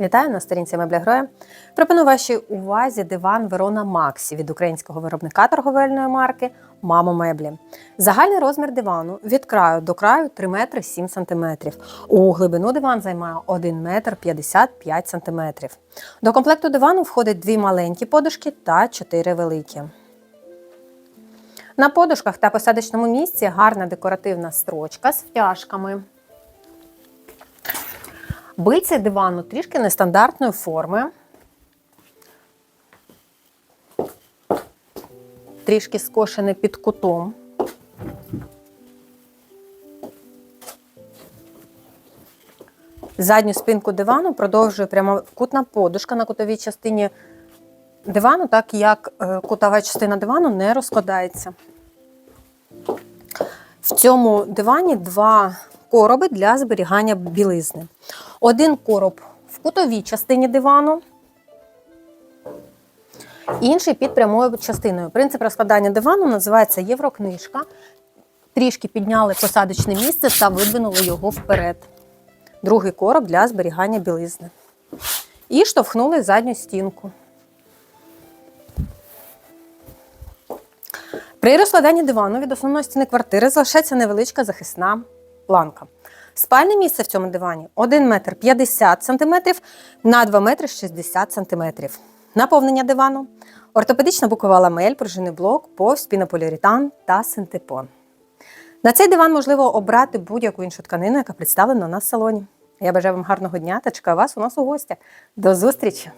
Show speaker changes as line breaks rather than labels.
Вітаю на сторінці Мебля Гроя. Пропоную вашій увазі диван Верона Максі від українського виробника торговельної марки Мамо Меблі. Загальний розмір дивану від краю до краю 3 метри 7 сантиметрів. У глибину диван займає 1 метр 55 сантиметрів. До комплекту дивану входить дві маленькі подушки та чотири великі. На подушках та посадочному місці гарна декоративна строчка з втяжками. Бильце дивану трішки нестандартної форми. Трішки скошене під кутом. Задню спинку дивану продовжує прямокутна подушка на кутовій частині дивану, так як е, кутова частина дивану не розкладається. В цьому дивані два короби для зберігання білизни. Один короб в кутовій частині дивану, інший під прямою частиною. Принцип розкладання дивану називається Єврокнижка. Трішки підняли посадочне місце та видвинули його вперед. Другий короб для зберігання білизни. І штовхнули задню стінку. При розкладанні дивану від основної стіни квартири залишається невеличка захисна планка. Спальне місце в цьому дивані 1 метр 50 см на 2 метри 60 см. Наповнення дивану, ортопедична букова ламель, пружинний блок, повз, пінополіуретан та синтепон. На цей диван можливо обрати будь-яку іншу тканину, яка представлена у нас в салоні. Я бажаю вам гарного дня та чекаю вас у нас у гостях. До зустрічі!